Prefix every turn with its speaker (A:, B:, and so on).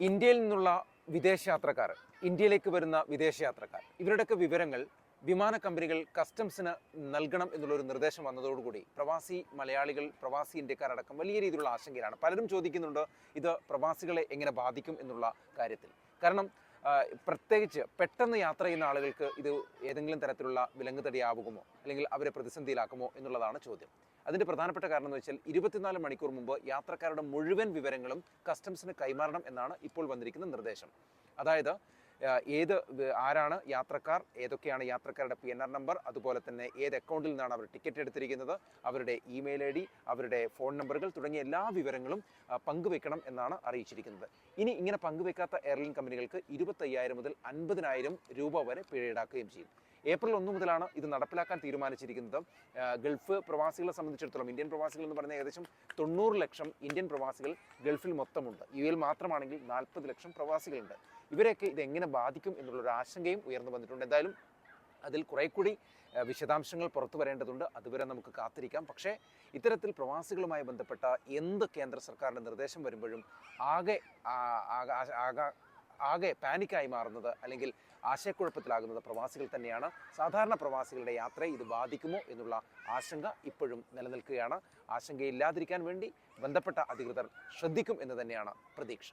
A: ഇന്ത്യയിൽ നിന്നുള്ള വിദേശയാത്രക്കാർ ഇന്ത്യയിലേക്ക് വരുന്ന വിദേശയാത്രക്കാർ ഇവരുടെയൊക്കെ വിവരങ്ങൾ വിമാന കമ്പനികൾ കസ്റ്റംസിന് നൽകണം എന്നുള്ളൊരു നിർദ്ദേശം വന്നതോടുകൂടി പ്രവാസി മലയാളികൾ പ്രവാസി ഇന്ത്യക്കാരടക്കം വലിയ രീതിയിലുള്ള ആശങ്കയിലാണ്. പലരും ചോദിക്കുന്നുണ്ട് ഇത് പ്രവാസികളെ എങ്ങനെ ബാധിക്കും എന്നുള്ള കാര്യത്തിൽ. കാരണം പ്രത്യേകിച്ച് പെട്ടെന്ന് യാത്ര ചെയ്യുന്ന ആളുകൾക്ക് ഇത് ഏതെങ്കിലും തരത്തിലുള്ള വിലങ്ങുതടിയാവുമോ? അല്ലെങ്കിൽ അവരെ പ്രതിസന്ധിയിലാക്കുമോ എന്നുള്ളതാണ് ചോദ്യം. അതിന്റെ പ്രധാനപ്പെട്ട കാരണം എന്ന് വെച്ചാൽ ഇരുപത്തിനാല് മണിക്കൂർ മുമ്പ് യാത്രക്കാരുടെ മുഴുവൻ വിവരങ്ങളും കസ്റ്റംസിന് കൈമാറണം എന്നാണ് ഇപ്പോൾ വന്നിരിക്കുന്ന നിർദ്ദേശം. അതായത് ഏത് ആരാണ് യാത്രക്കാർ ഏതൊക്കെയാണ് യാത്രക്കാരുടെ പി എൻ ആർ നമ്പർ അതുപോലെ തന്നെ ഏത് അക്കൗണ്ടിൽ നിന്നാണ് അവർ ടിക്കറ്റ് എടുത്തിരിക്കുന്നത് അവരുടെ ഇമെയിൽ ഐ ഡി അവരുടെ ഫോൺ നമ്പറുകൾ തുടങ്ങിയ എല്ലാ വിവരങ്ങളും പങ്കുവെക്കണം എന്നാണ് അറിയിച്ചിരിക്കുന്നത്. ഇനി ഇങ്ങനെ പങ്കുവെക്കാത്ത എയർലൈൻ കമ്പനികൾക്ക് ഇരുപത്തയ്യായിരം മുതൽ അൻപതിനായിരം രൂപ വരെ പിഴ ഈടാക്കുകയും ചെയ്യും. ഏപ്രിൽ ഒന്ന് മുതലാണ് ഇത് നടപ്പിലാക്കാൻ തീരുമാനിച്ചിരിക്കുന്നത്. ഗൾഫ് പ്രവാസികളെ സംബന്ധിച്ചിടത്തോളം ഇന്ത്യൻ പ്രവാസികൾ എന്ന് പറയുന്ന ഏകദേശം തൊണ്ണൂറ് ലക്ഷം ഇന്ത്യൻ പ്രവാസികൾ ഗൾഫിൽ മൊത്തമുണ്ട്. യു എൽ മാത്രമാണെങ്കിൽ നാൽപ്പത് ലക്ഷം പ്രവാസികളുണ്ട്. ഇവരെയൊക്കെ ഇത് എങ്ങനെ ബാധിക്കും എന്നുള്ളൊരു ആശങ്കയും ഉയർന്നു വന്നിട്ടുണ്ട്. എന്തായാലും അതിൽ കുറെ കൂടി വിശദാംശങ്ങൾ പുറത്തു വരേണ്ടതുണ്ട്. അതുവരെ നമുക്ക് കാത്തിരിക്കാം. പക്ഷേ ഇത്തരത്തിൽ പ്രവാസികളുമായി ബന്ധപ്പെട്ട എന്ത് കേന്ദ്ര സർക്കാരിന്റെ നിർദ്ദേശം വരുമ്പോഴും ആകെ ആകാ ആകെ ആകെ പാനിക്കായി മാറുന്നത് അല്ലെങ്കിൽ ആശയക്കുഴപ്പത്തിലാകുന്നത് പ്രവാസികൾ തന്നെയാണ്. സാധാരണ പ്രവാസികളുടെ യാത്രയെ ഇത് ബാധിക്കുമോ എന്നുള്ള ആശങ്ക ഇപ്പോഴും നിലനിൽക്കുകയാണ്. ആശങ്കയില്ലാതിരിക്കാൻ വേണ്ടി ബന്ധപ്പെട്ട അധികൃതർ ശ്രദ്ധിക്കും എന്ന് തന്നെയാണ് പ്രതീക്ഷ.